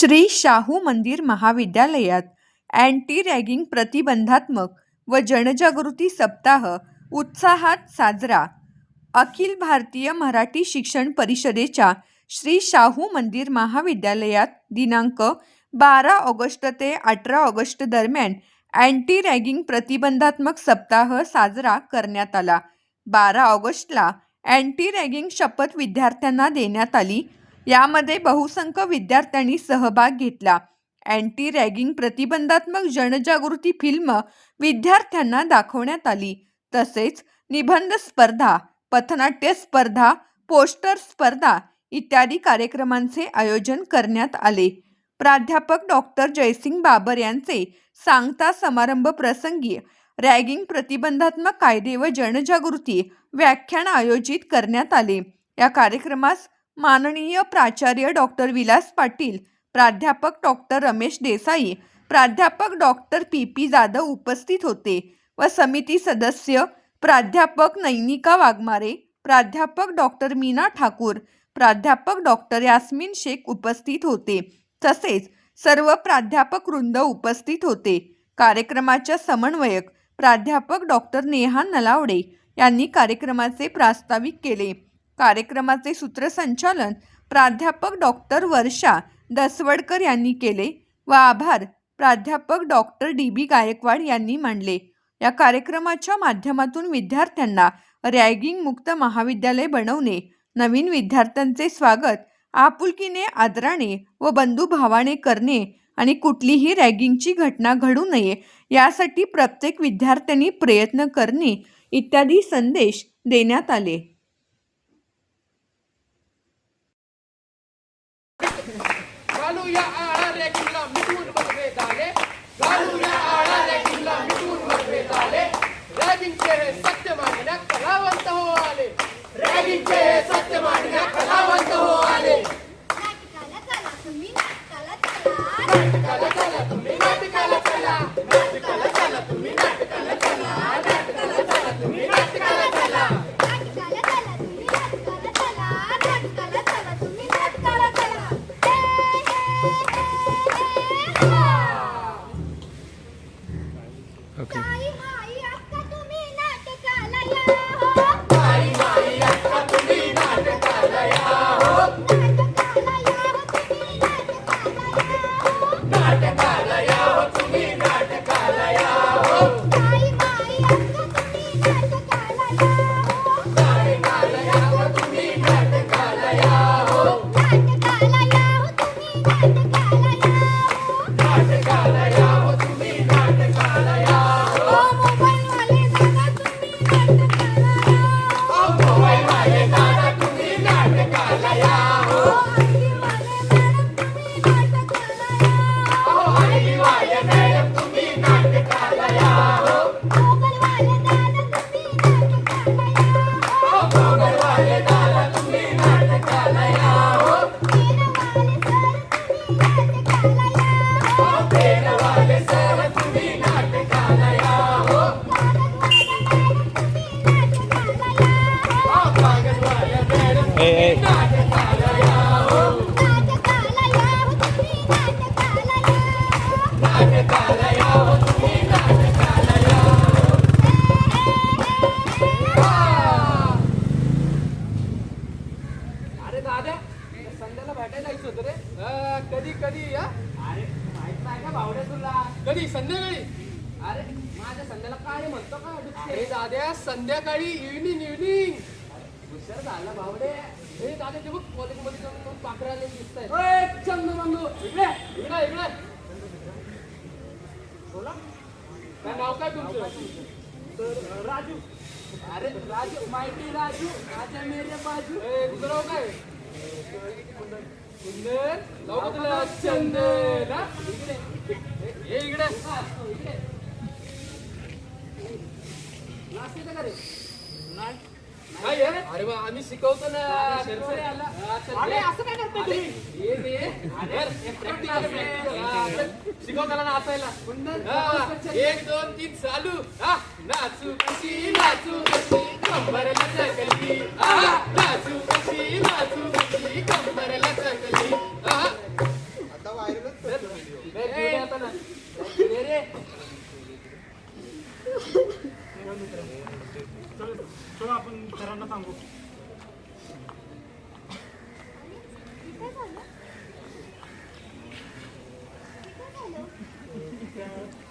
श्री शाहू मंदिर महाविद्यालयात anti ragging प्रतिबंधात्मक व जनजागृती सप्ताह उत्साहात साजरा. अखिल भारतीय मराठी शिक्षण परिषदेच्या श्री शाहू मंदिर महाविद्यालयात दिनांक बारा ऑगस्ट ते अठरा ऑगस्ट दरम्यान अँटी रॅगिंग प्रतिबंधात्मक सप्ताह साजरा करण्यात आला. बारा ऑगस्टला अँटी रॅगिंग शपथ विद्यार्थ्यांना देण्यात आली. यामध्ये बहुसंख्य विद्यार्थ्यांनी सहभाग घेतला. अँटी रॅगिंग प्रतिबंधात्मक जनजागृती फिल्म विद्यार्थ्यांना दाखवण्यात आली. तसेच निबंध स्पर्धा पथनाट्य स्पर्धा पोस्टर स्पर्धा इत्यादी कार्यक्रमांचे आयोजन करण्यात आले. प्राध्यापक डॉक्टर जयसिंग बाबर यांचे सांगता समारंभ प्रसंगी रॅगिंग प्रतिबंधात्मक कायदे व जनजागृती व्याख्यान आयोजित करण्यात आले. या कार्यक्रमास माननीय प्राचार्य डॉक्टर विलास पाटील प्राध्यापक डॉक्टर रमेश देसाई प्राध्यापक डॉक्टर पी. पी. जाधव उपस्थित होते व समिती सदस्य प्राध्यापक नैनिका वाघमारे प्राध्यापक डॉक्टर मीना ठाकूर प्राध्यापक डॉक्टर यास्मिन शेख उपस्थित होते. तसेच सर्व प्राध्यापक वृंद उपस्थित होते. कार्यक्रमाच्या समन्वयक प्राध्यापक डॉक्टर नेहा नलावडे यांनी कार्यक्रमाचे प्रास्ताविक केले. कार्यक्रमाचे सूत्रसंचालन प्राध्यापक डॉक्टर वर्षा दसवडकर यांनी केले व आभार प्राध्यापक डॉक्टर डी. बी. गायकवाड यांनी मांडले या कार्यक्रमाच्या माध्यमातून विद्यार्थ्यांना रॅगिंग मुक्त महाविद्यालय बनवणे नवीन विद्यार्थ्यांचे स्वागत आपुलकीने आदराने व बंधुभावाने करणे आणि कुठलीही रॅगिंगची घटना घडू नये यासाठी प्रत्येक विद्यार्थ्यांनी प्रयत्न करणे इत्यादी संदेश देण्यात आले. घालू आळा रॅगिंगला मिटवून मतभेद आले घालू आळा रॅगिंगला मिटवून मतभेद आले रॅगिंगचे हे सत्य मांडण्या कलावंत हो आले रॅगिंगचे हे सत्य मांडण्या कलावंत हो आले भेटायला जायचं होतं रे. अं, कधी कधी या अरे माहीत नाही का भावड्या तुला? कधी? संध्याकाळी? अरे माझ्या संध्याला काय म्हणतो का? अरे दाद्या संध्याकाळी इव्हनिंग इव्हनिंग हुशार झाला भावडे हे दादा ते बघ कॉलेजमध्ये जाऊन दोन पाखराले दिसत आहेत चंद बंधू. इकडे. इकडे इकडे. बोला. काय नाव काय तुमचं? तर राजू. अरे राजू माहिती राजू? माझ्या मेरे बाजू. ए तुझं नाव काय? अरे बा आम्ही शिकवतो ना हा, चल, असं काय नाचायला एक दोन तीन चालू हा नाचू कशी नाचू कशी कंबरला नाचू कशी नाचू कशी कंबरला चकली हा आता व्हायरल आपण सरांना सांगू इथे झालं इथे झालं काहीतरी झालं चला तुम्ही खाता ना हा, आम्हीच होतो मग हे सगळं चुकीचं आहे हा पण हे सगळं चुकीचं आहे हे टाकले बघ काय अंगात नाही जीवानी इथं करते चिव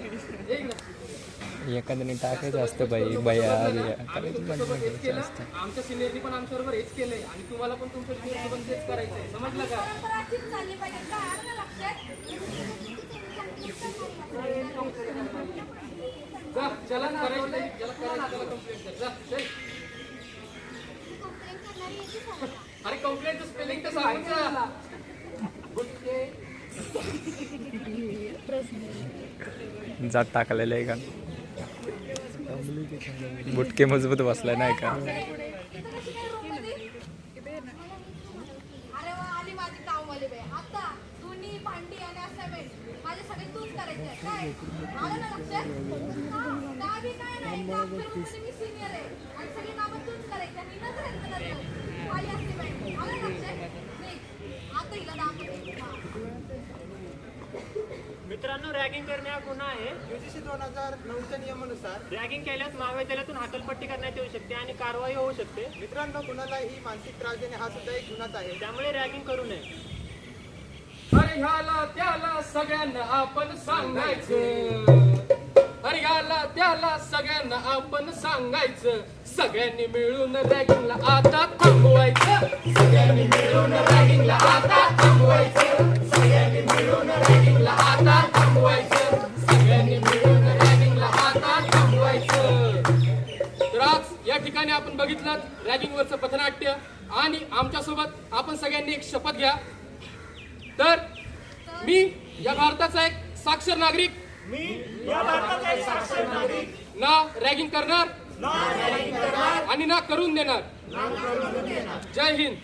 इकडे एखाद्याने टाकायचं असतं बाई बया करायचं तुमच्यासोबत हेच केलं असतं आमच्या सिनियरनी पण आमच्याबरोबर हेच केलंय आणि तुम्हाला पण तुमच्या junior सोबत तेच करायचंय. समजलं का? जा ज्याला करायचं करायचं त्याला कंप्लेंट कर. जा चल. अरे कंप्लेंटचं स्पेलिंग तर सांगून जा. जात टाकलेलं आहे का? बुटके मजबूत बसलाय नाही का? आता मित्रांनो रॅगिंग करणे हा गुन्हा आहे. युजीसी दोन हजार नऊच्या नियमानुसार रॅगिंग केल्यास महाविद्यालयातून हाकलपट्टी करण्यात येऊ शकते आणि कारवाई होऊ शकते. मित्रांनो कुणालाही मानसिक त्रास देणे हा सुद्धा एक गुन्हाच आहे. त्यामुळे रॅगिंग करू नये. अरे ह्याला त्याला सगळ्यांना आपण सांगायचं. अरे ह्याला त्याला सगळ्यांना आपण सांगायचं. सगळ्यांनी मिळून रॅगिंगला आता थांबवायचं. सगळ्यांनी मिळून रॅगिंगला आता थांबवायचं. सगळ्यांनी मिळून बघितलं रॅगिंगवरचं पथनाट्य आणि आमच्यासोबत आपण सगळ्यांनी एक शपथ घ्या. तर मी या भारताचा एक साक्षर नागरिक. मी या भारताचा एक साक्षर नागरिक. ना रॅगिंग करणार. आणि ना करून देणार. जय हिंद.